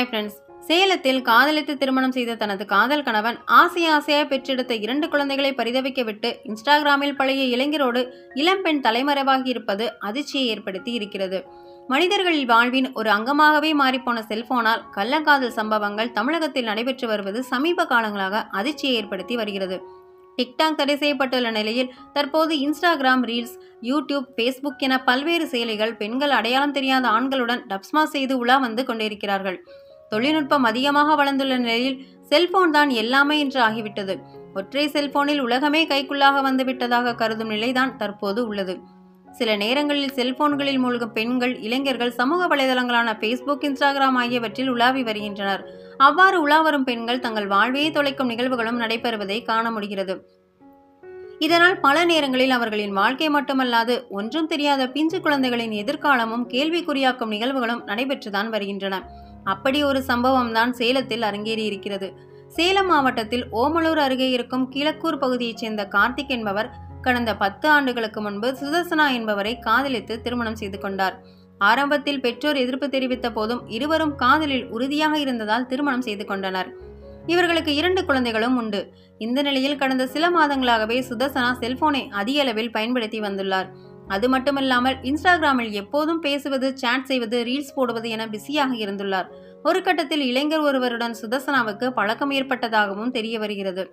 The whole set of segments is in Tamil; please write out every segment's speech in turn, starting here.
ஹாய் ஃப்ரெண்ட்ஸ் சேலத்தில் காதலித்து திருமணம் செய்த தனது காதல் கணவன் ஆசை ஆசையாக பெற்றெடுத்த இரண்டு குழந்தைகளை பரிதவிக்க விட்டு இன்ஸ்டாகிராமில் பழைய இளைஞரோடு இளம்பெண் தலைமறைவாகி இருப்பது அதிர்ச்சியை ஏற்படுத்தி இருக்கிறது. மனிதர்களில் வாழ்வின் ஒரு அங்கமாகவே மாறிப்போன செல்போனால் கள்ளக்காதல் சம்பவங்கள் தமிழகத்தில் நடைபெற்று வருவது சமீப காலங்களாக அதிர்ச்சியை ஏற்படுத்தி வருகிறது. டிக்டாக் தடை செய்யப்பட்டுள்ள நிலையில் தற்போது இன்ஸ்டாகிராம் ரீல்ஸ் யூடியூப் ஃபேஸ்புக் என பல்வேறு செயலிகள் பெண்கள் அடையாளம் தெரியாத ஆண்களுடன் டப்ஸ்மா செய்து உலா வந்து கொண்டிருக்கிறார்கள். தொழில்நுட்பம் அதிகமாக வளர்ந்துள்ள நிலையில் செல்போன் தான் எல்லாமே என்று ஆகிவிட்டது. ஒற்றை செல்போனில் உலகமே கைக்குள்ளாக வந்துவிட்டதாக கருதும் நிலைதான் தற்போது உள்ளது. சில நேரங்களில் செல்போன்களில் மூழ்கும் பெண்கள் இளைஞர்கள் சமூக வலைதளங்களான ஃபேஸ்புக் இன்ஸ்டாகிராம் ஆகியவற்றில் உலாவி வருகின்றனர். அவ்வாறு உலா வரும் பெண்கள் தங்கள் வாழ்வையே தொலைக்கும் நிகழ்வுகளும் நடைபெறுவதை காண முடிகிறது. இதனால் பல நேரங்களில் அவர்களின் வாழ்க்கை மட்டுமல்லாது ஒன்றும் தெரியாத பிஞ்சு குழந்தைகளின் எதிர்காலமும் கேள்விக்குறியாக்கும் நிகழ்வுகளும் நடைபெற்றுதான் வருகின்றன. அப்படி ஒரு சம்பவம் தான் சேலத்தில் அரங்கேறி இருக்கிறது. சேலம் மாவட்டத்தில் ஓமலூர் அருகே இருக்கும் கிழக்கூர் பகுதியைச் சேர்ந்த கார்த்திக் என்பவர் கடந்த பத்து ஆண்டுகளுக்கு முன்பு சுதர்சனா என்பவரை காதலித்து திருமணம் செய்து கொண்டார். ஆரம்பத்தில் பெற்றோர் எதிர்ப்பு தெரிவித்த போதும் இருவரும் காதலில் உறுதியாக இருந்ததால் திருமணம் செய்து கொண்டனர். இவர்களுக்கு இரண்டு குழந்தைகளும் உண்டு. இந்த நிலையில் கடந்த சில மாதங்களாகவே சுதர்சனா செல்போனை அதிக அளவில் பயன்படுத்தி வந்துள்ளார். அது மட்டுமில்லாமல் இன்ஸ்டாகிராமில் எப்போதும் பேசுவது சேட் செய்வது ரீல்ஸ் போடுவது என பிஸியாக இருந்துள்ளார். ஒரு கட்டத்தில் இளைஞர் ஒருவருடன் சுதர்சனாவுக்கு பழக்கம் ஏற்பட்டதாகவும் தெரிய வருகிறது.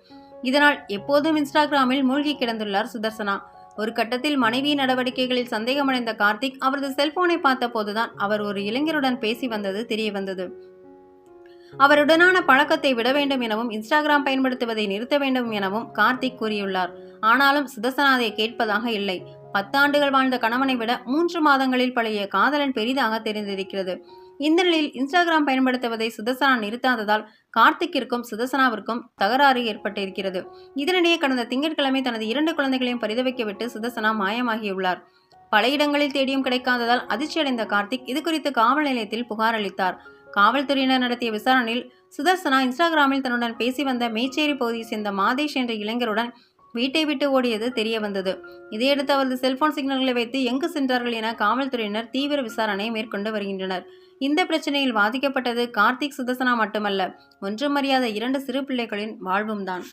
இதனால் எப்போதும் இன்ஸ்டாகிராமில் மூழ்கி கிடந்துள்ளார் சுதர்சனா. ஒரு கட்டத்தில் மனைவி நடவடிக்கைகளில் சந்தேகமடைந்த கார்த்திக் அவரது செல்போனை பார்த்தபோதுதான் அவர் ஒரு இளைஞருடன் பேசி வந்தது தெரிய வந்தது. அவருடனான பழக்கத்தை விட வேண்டும் எனவும் இன்ஸ்டாகிராம் பயன்படுத்துவதை நிறுத்த வேண்டும் எனவும் கார்த்திக் கூறியுள்ளார். ஆனாலும் சுதர்சனா அதை கேட்பதாக இல்லை. பத்தாண்டுகள் வாழ்ந்த கணவனை விட மூன்று மாதங்களில் பழைய காதலன் பெரிதாக தெரிந்திருக்கிறது. இந்த நிலையில் இன்ஸ்டாகிராம் பயன்படுத்துவதை சுதர்சனா நிறுத்தாததால் கார்த்திக்கிற்கும் சுதர்சனாவிற்கும் தகராறு ஏற்பட்டிருக்கிறது. இதனிடையே கடந்த திங்கட்கிழமை தனது இரண்டு குழந்தைகளையும் பரிதவிக்கவிட்டு சுதர்சனா மாயமாகியுள்ளார். பல இடங்களில் தேடியும் கிடைக்காததால் அதிர்ச்சியடைந்த கார்த்திக் இதுகுறித்து காவல் நிலையத்தில் புகார் அளித்தார். காவல்துறையினர் நடத்திய விசாரணையில் சுதர்சனா இன்ஸ்டாகிராமில் தன்னுடன் பேசி வந்த மேச்சேரி பகுதியை சேர்ந்த மாதேஷ் என்ற இளைஞருடன் வீட்டை விட்டு ஓடியது தெரிய வந்தது. இதையடுத்து அவரது செல்போன் சிக்னல்களை வைத்து எங்கு சென்றார்கள் என காவல்துறையினர் தீவிர விசாரணையை மேற்கொண்டு வருகின்றனர். இந்த பிரச்சனையில் பாதிக்கப்பட்டது கார்த்திக் சுதர்சனா மட்டுமல்ல. ஒன்றும் அறியாத இரண்டு சிறு பிள்ளைகளின் வாழ்வும் தான்.